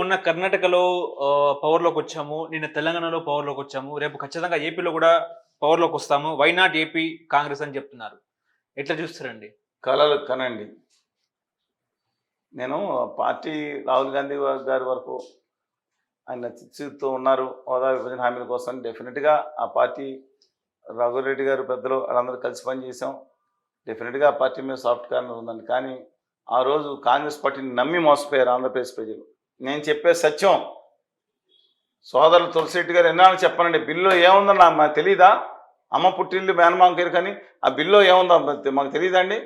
మొన్న కర్ణాటకలో పవర్లోకి వచ్చాము నిన్న తెలంగాణలో పవర్లోకి వచ్చాము రేపు ఖచ్చితంగా ఏపీలో కూడా పవర్లోకి వస్తాము. వై నాట్ ఏపీ కాంగ్రెస్ అని చెప్తున్నారు. ఎట్లా చూస్తారండి? కళలు కనండి. నేను పార్టీ రాహుల్ గాంధీ గారి వరకు ఆయన చిత్తూరుతో ఉన్నారు. హోదా విభజన హామీల కోసం డెఫినెట్గా ఆ పార్టీ రఘురెడ్డి గారు పెద్దలు వాళ్ళందరూ కలిసి పనిచేసాం డెఫినెట్గా ఆ పార్టీ మీద సాఫ్ట్ కార్నర్ ఉందండి. కానీ ఆ రోజు కాంగ్రెస్ పార్టీని నమ్మి మోసపోయారు ఆంధ్రప్రదేశ్ ప్రజలు. నేను చెప్పే సత్యం. సోదరులు తులసిరెడ్డి గారు ఎన్నాళ్ళు చెప్పనండి బిల్లు ఏముందో మాకు తెలీదా? అమ్మ పుట్టిల్లు మేనమామ కానీ ఆ బిల్లు ఏముందో మాకు తెలియదండి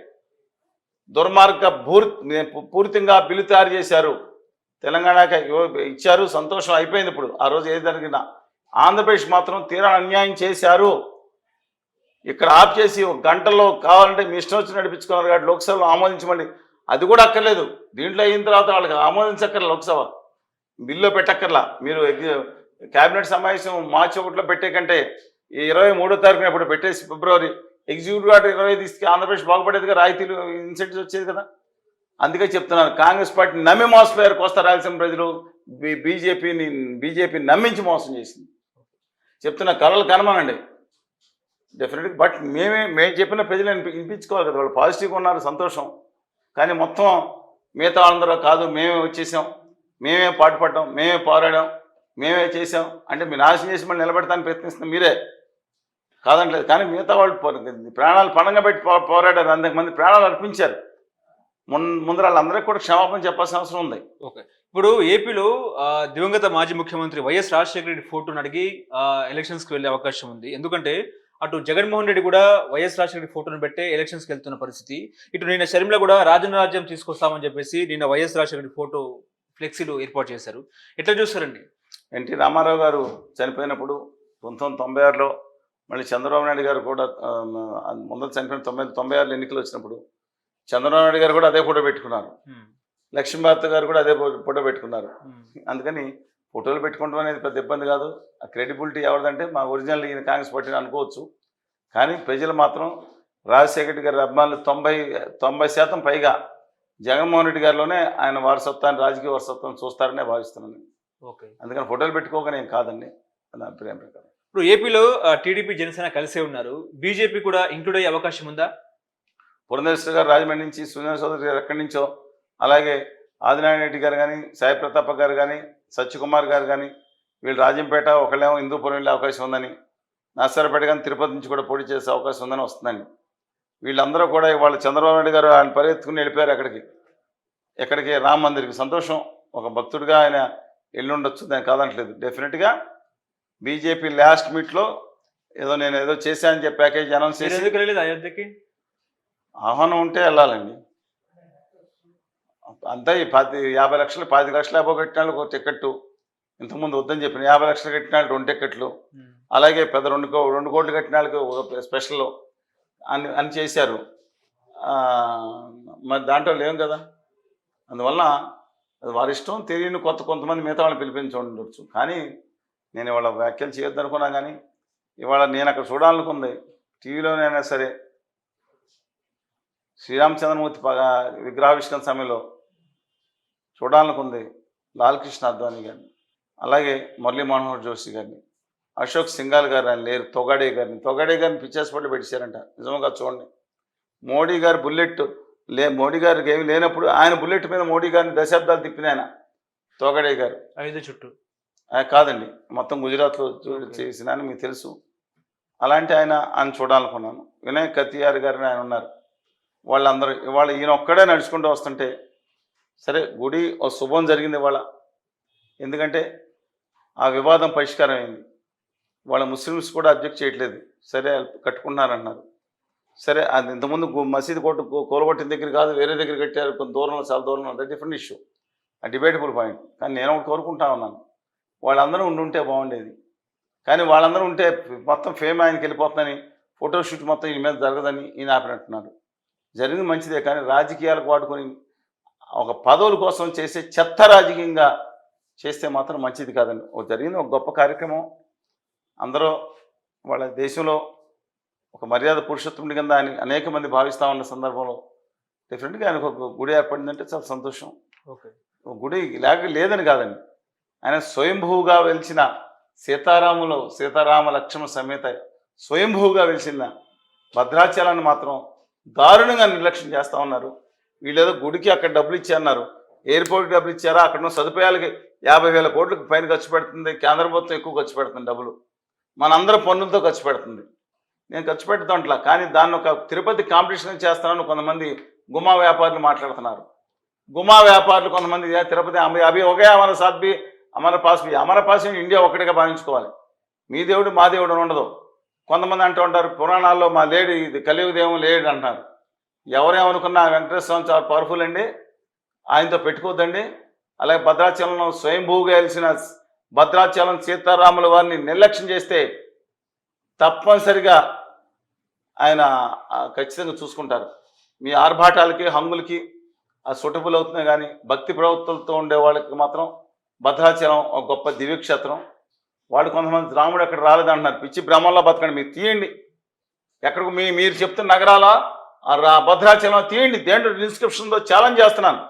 దుర్మార్గ పూర్ పూర్తిగా బిల్లు తయారు చేశారు. తెలంగాణకి ఇచ్చారు సంతోషం అయిపోయింది ఇప్పుడు ఆ రోజు ఏది జరిగినా. ఆంధ్రప్రదేశ్ మాత్రం తీరా అన్యాయం చేశారు. ఇక్కడ ఆఫ్ చేసి ఒక గంటలో కావాలంటే మీ ఇష్టం వచ్చి నడిపించుకున్నారు కాబట్టి లోక్సభలో ఆమోదించమండి అది కూడా అక్కర్లేదు. దీంట్లో అయిన తర్వాత వాళ్ళకి ఆమోదించక్కర్లేదు లోక్సభ. బిల్లు పెట్టక్కర్లా. మీరు ఎగ్జ- కేబినెట్ సమావేశం మార్చి ఒకటిలో పెట్టే కంటే ఇరవై మూడో తారీఖున ఇప్పుడు పెట్టేసి ఫిబ్రవరి ఎగ్జిక్యూటివ్ ఆర్డర్ ఇరవై తీసుకు ఆంధ్రప్రదేశ్ బాగుపడేదిగా రాయితీలు ఇన్సెంటివ్స్ వచ్చేది కదా. అందుకే చెప్తున్నాను కాంగ్రెస్ పార్టీని నమ్మి మోసపోయారు కోస్తా రాయలసీమ ప్రజలు. బీజేపీని బీజేపీని నమ్మించి మోసం చేసింది. చెప్తున్న కళలు కనమనండి. డెఫినెట్గా బట్ మేమే మేము చెప్పిన ప్రజలు వినిపించుకోవాలి కదా వాళ్ళు పాజిటివ్గా ఉన్నారు సంతోషం. కానీ మొత్తం మిగతా వాళ్ళందరూ కాదు మేమే వచ్చేసాం. మేమే పాటుపడ్డాం మేమే పోరాడాం మేమే చేసాం అంటే మీరు నాశనం చేసి మళ్ళీ నిలబెడతానికి ప్రయత్నిస్తున్న మీరే. కాదంటలేదు. కానీ మిగతా వాళ్ళు ప్రాణాలు పణంగా పెట్టి పోరాడారు. అంతకుమంది ప్రాణాలు అర్పించారు. మున్ ముందర వాళ్ళందరికీ కూడా క్షమాపణ చెప్పాల్సిన అవసరం ఉంది. ఓకే. ఇప్పుడు ఏపీలో దివంగత మాజీ ముఖ్యమంత్రి వైఎస్ రాజశేఖర రెడ్డి ఫోటోను అడిగి ఎలక్షన్స్కి వెళ్ళే అవకాశం ఉంది. ఎందుకంటే అటు జగన్మోహన్ రెడ్డి కూడా వైఎస్ రాజశేఖర ఫోటోను పెట్టే ఎలక్షన్స్కి వెళ్తున్న పరిస్థితి. ఇటు నిన్న షర్మిల కూడా రాజన్న రాజ్యం తీసుకొస్తామని చెప్పేసి నిన్న వైఎస్ రాజశేఖర ఫోటో ఫ్లెక్సీలు ఏర్పాటు చేశారు. ఎట్లా చూస్తారండి? ఎన్టీ రామారావు గారు చనిపోయినప్పుడు పంతొమ్మిది తొంభై ఆరులో మళ్ళీ చంద్రబాబు నాయుడు గారు కూడా ముందర చనిపోయిన తొంభై తొంభై ఆరులో ఎన్నికలు వచ్చినప్పుడు చంద్రబాబు నాయుడు గారు కూడా అదే ఫోటో పెట్టుకున్నారు. లక్ష్మీభారత్ గారు కూడా అదే ఫోటో పెట్టుకున్నారు. అందుకని ఫోటోలు పెట్టుకోవడం అనేది పెద్ద ఇబ్బంది కాదు. ఆ క్రెడిబిలిటీ ఎవరిదంటే మా ఒరిజినల్ ఈయన కాంగ్రెస్ పార్టీని అనుకోవచ్చు. కానీ ప్రజలు మాత్రం రాజశేఖర రెడ్డి గారి అభిమానులు తొంభై తొంభై శాతం పైగా జగన్మోహన్ రెడ్డి గారిలోనే ఆయన వారసత్వాన్ని రాజకీయ వారసత్వం చూస్తారనే భావిస్తున్నాను ఓకే. అందుకని ఫోటోలు పెట్టుకోగానే ఏం కాదండి. నా అభిప్రాయం ప్రకారం. ఇప్పుడు ఏపీలో టీడీపీ జనసేన కలిసే ఉన్నారు. బీజేపీ కూడా ఇంక్లూడ్ అయ్యే అవకాశం ఉందా? పురంధేశ్వర గారు రాజమండ్రి నుంచి సునీల్ చౌదరి గారు ఎక్కడి నుంచో అలాగే ఆదినారాయణ రెడ్డి గారు కానీ సాయి ప్రతాప్ గారు కానీ సత్యకుమార్ గారు కానీ వీళ్ళు రాజంపేట ఒకళ్ళేమో హిందూపురం వెళ్ళే అవకాశం ఉందని నర్సరపేట కానీ తిరుపతి నుంచి కూడా పోటీ చేసే అవకాశం ఉందని వస్తుందండి. వీళ్ళందరూ కూడా వాళ్ళు చంద్రబాబు నాయుడు గారు ఆయన పరిగెత్తుకుని వెళ్ళిపోయారు అక్కడికి. ఎక్కడికి? రామ మందిర్కి. సంతోషం. ఒక భక్తుడిగా ఆయన ఎల్లుండొచ్చు. దాన్ని కాదనట్లేదు. డెఫినెట్గా బీజేపీ లాస్ట్ మీట్లో ఏదో నేను ఏదో చేశానని చెప్పి ప్యాకేజ్ అనౌన్స్ చేసి ఆహ్వానం ఉంటే వెళ్ళాలండి. అంతా ఈ పది యాభై లక్షలు పది లక్షలు యాభై కట్టిన వాళ్ళకి ఒక టికెట్టు ఇంతకుముందు వద్దని చెప్పిన యాభై లక్షలు కట్టిన రెండు టికెట్లు అలాగే పెద్ద రెండు కో రెండు కోట్లు కట్టిన ఒక స్పెషల్ అని అని చేశారు. మరి దాంట్లో లేవు కదా. అందువల్ల అది వారి ఇష్టం తెలియని కొత్త కొంతమంది మిగతా వాళ్ళని పిలిపించి ఉండొచ్చు. కానీ నేను ఇవాళ వ్యాఖ్యలు చేయొద్దు అనుకున్నా కానీ ఇవాళ నేను అక్కడ చూడాలనుకుంది. టీవీలోనైనా సరే శ్రీరామచంద్రమూర్తి విగ్రహావిష్కరణ సమయంలో చూడాలనుకుంది లాల్కృష్ణ అద్వానీ గారిని. అలాగే మురళీ మనోహర్ జోషి గారిని. అశోక్ సింగాల్ గారు ఆయన లేరు తొగాడే గారిని. తొగాడే గారిని పిక్చర్స్ పట్ల పెట్టేశారంట నిజంగా చూడండి. మోడీ గారు బుల్లెట్ లే మోడీ గారికి ఏమి లేనప్పుడు ఆయన బుల్లెట్ మీద మోడీ గారిని దశాబ్దాలు తిప్పిన ఆయన తొగాడే గారు. అయోధ్య చుట్టూ. కాదండి. మొత్తం గుజరాత్లో. చేసిన అని మీకు తెలుసు. అలాంటి ఆయన ఆయన చూడాలనుకున్నాను. వినయ్ కతియార్ గారిని ఆయన ఉన్నారు. వాళ్ళందరూ ఇవాళ ఈయన ఒక్కడే నడుచుకుంటూ వస్తుంటే సరే గుడి ఓ శుభం జరిగింది ఇవాళ. ఎందుకంటే ఆ వివాదం పరిష్కారం అయింది వాళ్ళ ముస్లిమ్స్ కూడా అబ్జెక్ట్ చేయట్లేదు. సరే కట్టుకున్నారన్నారు. సరే అది ఇంతకుముందు గు- మసీదు కొట్టు కోలగొట్టిన దగ్గర కాదు వేరే దగ్గర కట్టారు. కొంత దూరంలో చాలా దూరంలో అది డిఫరెంట్ ఇష్యూ ఆ డిబేటబుల్ పాయింట్ కానీ నేను ఒకటి కోరుకుంటా ఉన్నాను. వాళ్ళందరూ ఉండుంటే బాగుండేది. కానీ వాళ్ళందరూ ఉంటే మొత్తం ఫేమ్ ఆయనకి వెళ్ళిపోతుందని ఫోటోషూట్ మొత్తం ఈయన మీద జరగదని ఈయన ఆపినట్టున్నారు. జరిగింది మంచిదే కానీ రాజకీయాలకు వాడుకొని ఒక పదవుల కోసం చేసే చెత్త రాజకీయంగా చేస్తే మాత్రం మంచిది కాదండి ఒక జరిగింది ఒక గొప్ప కార్యక్రమం. అందరూ వాళ్ళ దేశంలో ఒక మర్యాద పురుషోత్తముడి కింద ఆయన అనేక మంది భావిస్తూ ఉన్న సందర్భంలో డెఫినెట్గా ఆయనకు ఒక గుడి ఏర్పడిందంటే చాలా సంతోషం. ఓకే. గుడి లేక లేదని కాదండి. ఆయన స్వయంభూగా వెలిసిన సీతారాములు సీతారామ లక్ష్మణ సమేత స్వయంభూగా వెలిసిన భద్రాచలాన్ని మాత్రం దారుణంగా నిర్లక్ష్యం చేస్తూ ఉన్నారు. వీళ్ళేదో గుడికి అక్కడ డబ్బులు ఇచ్చారన్నారు. ఎయిర్పోర్ట్కి డబ్బులు ఇచ్చారా? అక్కడ సదుపాయాలకి యాభై వేల కోట్లకు పైన ఖర్చు పెడుతుంది. కేంద్ర ప్రభుత్వం ఎక్కువ ఖర్చు పెడుతుంది డబ్బులు. మనందరం పన్నులతో ఖర్చు పెడుతుంది. నేను ఖర్చు పెడుతుంట్లా కానీ దాన్ని ఒక తిరుపతి కాంపిటీషన్ చేస్తానని కొంతమంది గుమా వ్యాపారులు మాట్లాడుతున్నారు. గుమా వ్యాపారులు కొంతమంది తిరుపతి అమ్మ- అవి ఒకే అమర సాధ్వి అమర పాస్ అమర పాస్ ఇండియా ఒకటిగా భావించుకోవాలి. మీ దేవుడు మా దేవుడు అని ఉండదు. కొంతమంది అంటూ ఉంటారు పురాణాల్లో మా లేడు ఇది కలియుగ దేవం లేడు అంటారు ఎవరేమనుకున్నా వెంకటేశ్వర స్వామి చాలా పవర్ఫుల్ అండి. ఆయనతో పెట్టుకోవద్దండి. అలాగే భద్రాచలంలో స్వయంభూగా వెలిసిన భద్రాచలం సీతారాముల వారిని నిర్లక్ష్యం చేస్తే తప్పనిసరిగా ఆయన ఖచ్చితంగా చూసుకుంటారు. మీ ఆర్భాటాలకి హంగులకి ఆ సుటబుల్ అవుతున్నాయి కానీ భక్తి ప్రవృత్తులతో ఉండే వాళ్ళకి మాత్రం భద్రాచలం ఒక గొప్ప దివ్యక్షేత్రం. వాడు కొంతమంది రాముడు అక్కడ రాలేదంటున్నారు. పిచ్చి బ్రహ్మంలో బతకండి మీరు తీయండి. ఎక్కడికి మీ మీరు చెప్తున్న నగరాల? భద్రాచలం తీయండి దేంట్లో డిస్క్రిప్షన్లో ఛాలెంజ్ చేస్తున్నాను.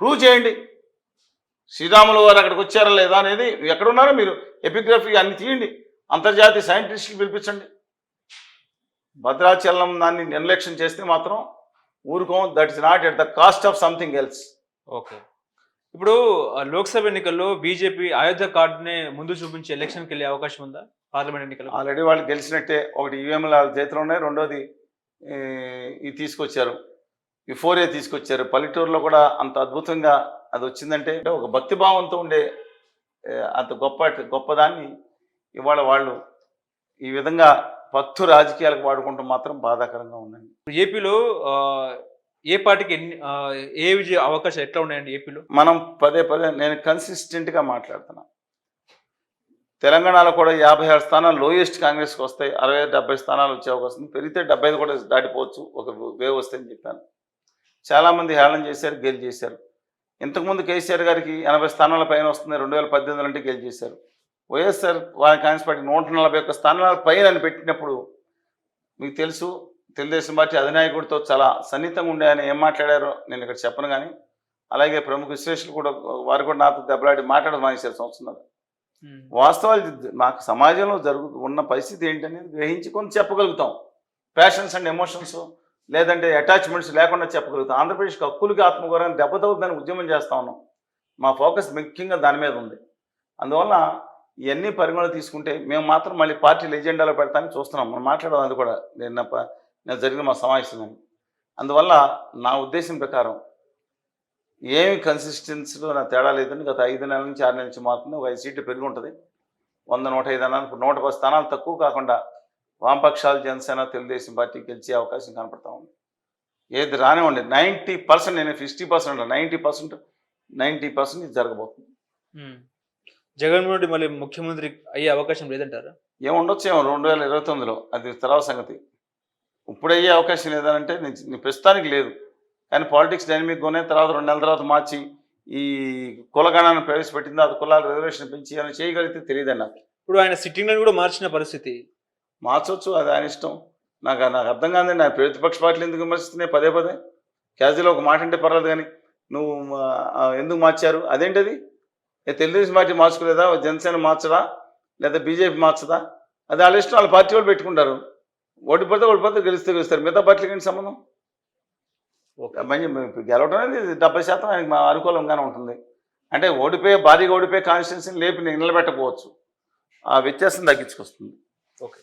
ప్రూవ్ చేయండి. శ్రీరాములు వారు అక్కడికి వచ్చారా లేదా అనేది ఎక్కడున్నారో మీరు ఎపిగ్రఫీ అన్ని తీయండి. అంతర్జాతీయ సైంటిస్ట్కి పిలిపించండి. భద్రాచలం దాన్ని నిర్లక్ష్యం చేస్తే మాత్రం ఊరుకోం that is not at the cost of something else okay ఇప్పుడు లోక్సభ ఎన్నికల్లో బీజేపీ అయోధ్య కార్డునే ముందు చూపించి ఎలక్షన్కి వెళ్ళే అవకాశం ఉందా? పార్లమెంట్ ఎన్నికల్లో ఆల్రెడీ వాళ్ళు గెలిచినట్టే. ఒకటి ఈవీఎంలు వాళ్ళ చేతిలో ఉన్నాయి రెండోది ఇది తీసుకొచ్చారు. ఈ ఫోర్ ఏ తీసుకొచ్చారు. పల్లెటూరులో కూడా అంత అద్భుతంగా అది వచ్చిందంటే ఒక భక్తి భావంతో ఉండే అంత గొప్ప గొప్పదాన్ని ఇవాళ వాళ్ళు ఈ విధంగా పత్తు రాజకీయాలకు వాడుకుంటూ మాత్రం బాధాకరంగా ఉందండి. ఏపీలో ఏ పార్టీకి ఎన్ని ఏ విజయ అవకాశాలు ఎట్లా ఉన్నాయండి ఏపీలో? మనం పదే పదే నేను కన్సిస్టెంట్గా మాట్లాడుతున్నా. తెలంగాణలో కూడా యాభై ఆరు స్థానాలు లోయెస్ట్ కాంగ్రెస్కి వస్తాయి అరవై డెబ్బై స్థానాలు వచ్చే అవకాశం ఉంది. పెరిగితే డెబ్బై ఐదు కూడా దాటిపోవచ్చు ఒక వేవ్ వస్తాయని చెప్పాను. చాలామంది హేళన చేశారు గెలి చేశారు ఇంతకుముందు కేసీఆర్ గారికి ఎనభై స్థానాల పైన వస్తుంది రెండు వేల పద్దెనిమిది అంటే గెలి చేశారు వైఎస్ఆర్ వారి కాంగ్రెస్ పార్టీ నూట నలభై ఒక్క స్థానాల పైన అని పెట్టినప్పుడు మీకు తెలుసు తెలుగుదేశం పార్టీ అధినాయకుడితో చాలా సన్నిహితంగా ఉండే ఆయన ఏం మాట్లాడారో నేను ఇక్కడ చెప్పను కానీ అలాగే ప్రముఖ విశ్లేషకులు కూడా వారు కూడా నాతో దెబ్బలాడి మాట్లాడడం మానేశారు సంవత్సరం వాస్తవాలు మాకు సమాజంలో జరుగు ఉన్న పరిస్థితి ఏంటనేది గ్రహించుకొని చెప్పగలుగుతాం. ప్యాషన్స్ అండ్ ఎమోషన్స్ లేదంటే అటాచ్మెంట్స్ లేకుండా చెప్పగలుగుతాం. ఆంధ్రప్రదేశ్కి హక్కులకి ఆత్మగౌరవాన్ని దెబ్బతవుతుందని ఉద్యమం చేస్తా ఉన్నాం. మా ఫోకస్ ముఖ్యంగా దాని మీద ఉంది. అందువల్ల ఇవన్నీ పరిగణన తీసుకుంటే మేము మాత్రం మళ్ళీ పార్టీలు ఎజెండాలో పెడతామని చూస్తున్నాం. మనం మాట్లాడడం అది కూడా. నేను నిన్న జరిగిన మా సమావేశం. అందువల్ల నా ఉద్దేశం ప్రకారం ఏమి కన్సిస్టెన్సీలో నా తేడా లేదని గత ఐదు నెలల నుంచి ఆరు నెలల నుంచి మాత్రమే ఒక ఐదు సీట్లు పెరిగి ఉంటుంది. వంద నూట ఐదు అన్నాను ఇప్పుడు నూట పది స్థానాలు తక్కువ కాకుండా వామపక్షాలు జనసేన తెలుగుదేశం పార్టీ గెలిచే అవకాశం కనపడతా ఉంది. ఏది రానివ్వండి. నైంటీ పర్సెంట్ నేను fifty percent ninety percent ninety percent ఇది జరగబోతుంది. జగన్మోహన్ రెడ్డి మళ్ళీ ముఖ్యమంత్రి అయ్యే అవకాశం లేదంటారా? ఏముండొచ్చు ఏమో రెండు వేల ఇరవై తొమ్మిదిలో. అది తర్వాత సంగతి. ఇప్పుడు అయ్యే అవకాశం లేదంటే నేను నేను ప్రస్తుతానికి లేదు. కానీ పాలిటిక్స్ డైనమిక్గానే తర్వాత రెండు నెలల తర్వాత మార్చి ఈ కులగణాన్ని ప్రవేశపెట్టింది అది కులాల రిజర్వేషన్ పెంచి అని చేయగలిగితే తెలియదండి నాకు. ఇప్పుడు ఆయన సిట్టింగ్ కూడా మార్చిన పరిస్థితి. మార్చొచ్చు అది ఆయన ఇష్టం. నాకు నాకు అర్థం కాదండి నా ప్రతిపక్ష పార్టీలు ఎందుకు విమర్శిస్తున్నాయి పదే పదే. క్యాజువల్ ఒక మాట అంటే పర్లేదు కానీ నువ్వు ఎందుకు మార్చారు? అదేంటది? తెలుగుదేశం పార్టీ మార్చుకోలేదా? జనసేన మార్చదా? లేదా బీజేపీ మార్చదా? అది వాళ్ళ ఇష్టం వాళ్ళ పార్టీ వాళ్ళు పెట్టుకుంటారు. ఓడిపోతే ఓడిపోతే గెలిస్తే గెలుస్తారు. మిగతా పార్టీలకి ఏంటి సంబంధం? మంచి గెలవడం అనేది డెబ్బై శాతం ఆయనకి మా అనుకూలంగానే ఉంటుంది. అంటే ఓడిపోయే భారీగా ఓడిపోయే కాన్స్టిట్యున్సీని లేపి నిలబెట్టకపోవచ్చు. ఆ వ్యత్యాసం తగ్గించుకొస్తుంది. ఓకే.